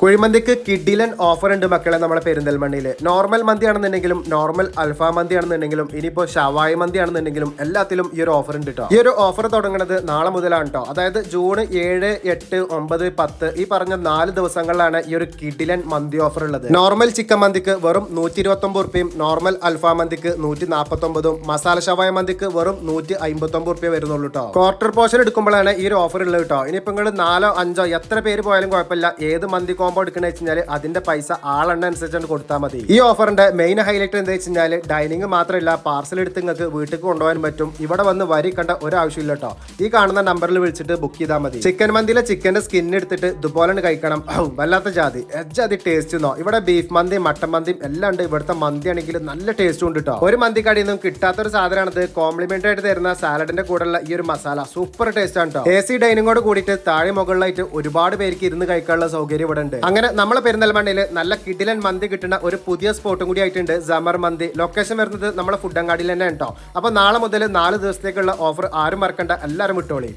കുഴിമന്തിക്ക് കിഡിലൻ ഓഫർ ഉണ്ട് മക്കളെ നമ്മുടെ പെരിന്തൽമണ്ണിയിൽ നോർമൽ മന്തി ആണെന്നുണ്ടെങ്കിലും നോർമൽ അൽഫാ മന്തി ആണെന്നുണ്ടെങ്കിലും ഇനിയിപ്പോൾ ഷവായി മന്തി ആണെന്നുണ്ടെങ്കിലും എല്ലാത്തിലും ഈ ഒരു ഓഫർ ഉണ്ട് കേട്ടോ ഈ ഒരു ഓഫർ തുടങ്ങുന്നത് നാളെ മുതലാണ് കേട്ടോ അതായത് ജൂൺ ഏഴ് എട്ട് ഒമ്പത് പത്ത് ഈ പറഞ്ഞ നാല് ദിവസങ്ങളിലാണ് ഈ ഒരു കിഡിലൻ മന്തി ഓഫർ ഉള്ളത്. നോർമൽ ചിക്കൻ മന്തിക്ക് വെറും നൂറ്റി ഇരുപത്തി ഒമ്പത് റുപ്യയും നോർമൽ അൽഫാ മന്തിക്ക് നൂറ്റി നാൽപ്പത്തി ഒമ്പതും മസാല ഷവായ മന്തിക്ക് വെറും നൂറ്റി അമ്പത്തി ഒമ്പത് റുപ്യ വരുന്നുള്ളൂ കേട്ടോ ക്വാർട്ടർ പോർഷൻ എടുക്കുമ്പോഴാണ് ഈ ഒരു ഓഫർ ഉള്ളത് കേട്ടോ ഇനിയിപ്പോൾ നിങ്ങൾ നാലോ അഞ്ചോ എത്ര പേര് പോയാലും കുഴപ്പമില്ല. ഏത് മന്തി എടുക്കണ വെച്ച് കഴിഞ്ഞാൽ അതിന്റെ പൈസ ആളെണ്ണ അനുസരിച്ചാണ് കൊടുത്താൽ മതി. ഈ ഓഫറിന്റെ മെയിൻ ഹൈലൈറ്റ് എന്താ വെച്ച് കഴിഞ്ഞാൽ ഡൈനിങ് മാത്രമല്ല പാർസൽ എടുത്ത് നിങ്ങൾക്ക് വീട്ടിൽ കൊണ്ടുപോകാൻ പറ്റും. ഇവിടെ വന്ന് വരി കണ്ട ഒരു ആവശ്യമില്ല കേട്ടോ ഈ കാണുന്ന നമ്പറിൽ വിളിച്ചിട്ട് ബുക്ക് ചെയ്താൽ മതി. ചിക്കൻ മന്തിയിലെ ചിക്കന്റെ സ്കിൻ എടുത്തിട്ട് ഇതുപോലെ കഴിക്കണം. വല്ലാത്ത ജാതി. ജാതി ടേസ്റ്റ് എന്നോ ഇവിടെ ബീഫ് മന്തി മട്ടൻ മന്തിയും എല്ലാം ഉണ്ട്. ഇവിടുത്തെ മന്തി ആണെങ്കിൽ നല്ല ടേസ്റ്റ് ഉണ്ട് കേട്ടോ ഒരു മന്തി കടയിൽ നിന്നും കിട്ടാത്തൊരു സാധനമാണത് കോംപ്ലിമെന്റ് ആയിട്ട് തരുന്ന സാലഡിന്റെ കൂടെയുള്ള ഈ ഒരു മസാല സൂപ്പർ ടേസ്റ്റ് ആണ് കേട്ടോ എ സി ഡൈനിങ്ങോട് കൂടിയിട്ട് താഴെ മുകളിലായിട്ട് ഒരുപാട് പേർക്ക് ഇരുന്ന് കഴിക്കാനുള്ള സൗകര്യം ഇവിടെ ഉണ്ട്. അങ്ങനെ നമ്മളെ പെരുന്തൽമണ്ണയിൽ നല്ല കിടിലൻ മന്തി കിട്ടുന്ന ഒരു പുതിയ സ്പോട്ടും കൂടി ആയിട്ടുണ്ട്. ജമർ മന്തി. ലൊക്കേഷൻ വരുന്നത് നമ്മുടെ ഫുഡ് അങ്ങാടിയിൽ തന്നെ കേട്ടോ അപ്പൊ നാളെ മുതൽ നാല് ദിവസത്തേക്കുള്ള ഓഫർ ആരും മറക്കണ്ട. എല്ലാവരും വിട്ടോളി